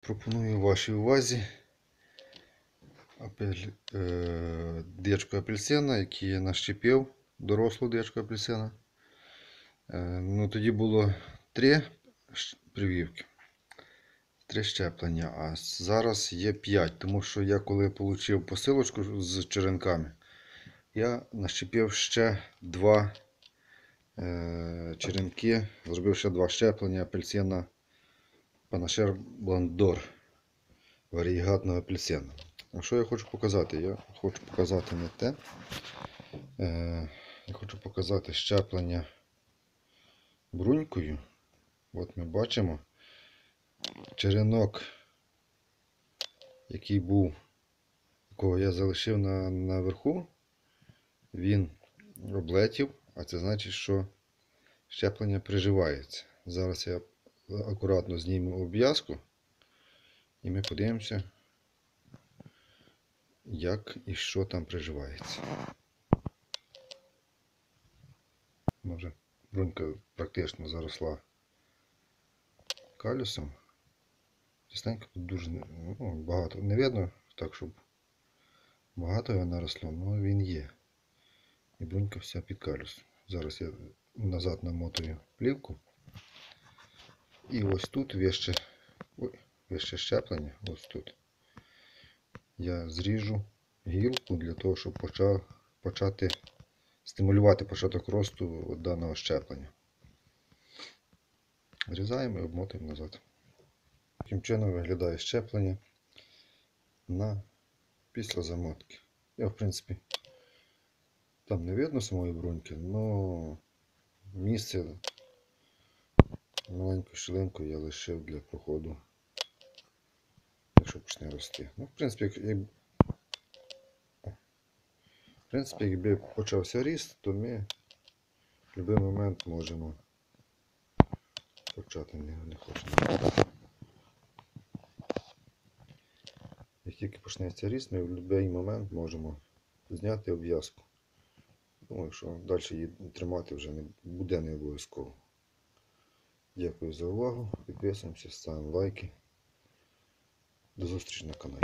Пропоную вашій увазі апель, е, дечку апельсина, який я нащепив, дорослу дечку апельсина. Е, ну, тоді було три прививки, три щеплення, а зараз є п'ять, тому що я коли отримав посилочку з черенками, я нащепив ще два е, черенки, зробив ще два щеплення апельсина Панашер Бландор варігатного апельсина. А що я хочу показати? Я хочу показати не те. Е, я хочу показати щеплення брунькою. От ми бачимо черенок, який був, якого я залишив на, наверху, він облетів, а це значить, що щеплення приживається. Зараз я акуратно знімемо обв'язку і ми подивимося, як і що там приживається. Може, брунька практично заросла калюсом. Тісненько тут дуже ну, багато. Не видно, так, щоб багато його наросло, але він є. І брунька вся під калюсом. Зараз я назад намотую плівку. І ось тут вище, ой, вище щеплення, ось тут. Я зріжу гілку для того, щоб почав, почати стимулювати початок росту даного щеплення. Зрізаємо і обмотуємо назад. Таким чином виглядає щеплення на після замотки. Я, в принципі, там не видно самої бруньки, але місце маленьку щілинку я лишив для проходу, якщо почне рости. Ну, в принципі, як, в принципі, якби почався ріст, то ми в будь-який момент можемо почати не, не хочемо. Як тільки почнеться ріст, ми в будь-який момент можемо зняти обв'язку. Думаю, що далі її тримати вже не буде не обов'язково. Дякую за увагу. Підписуємося, ставимо лайки. До зустрічі на каналі.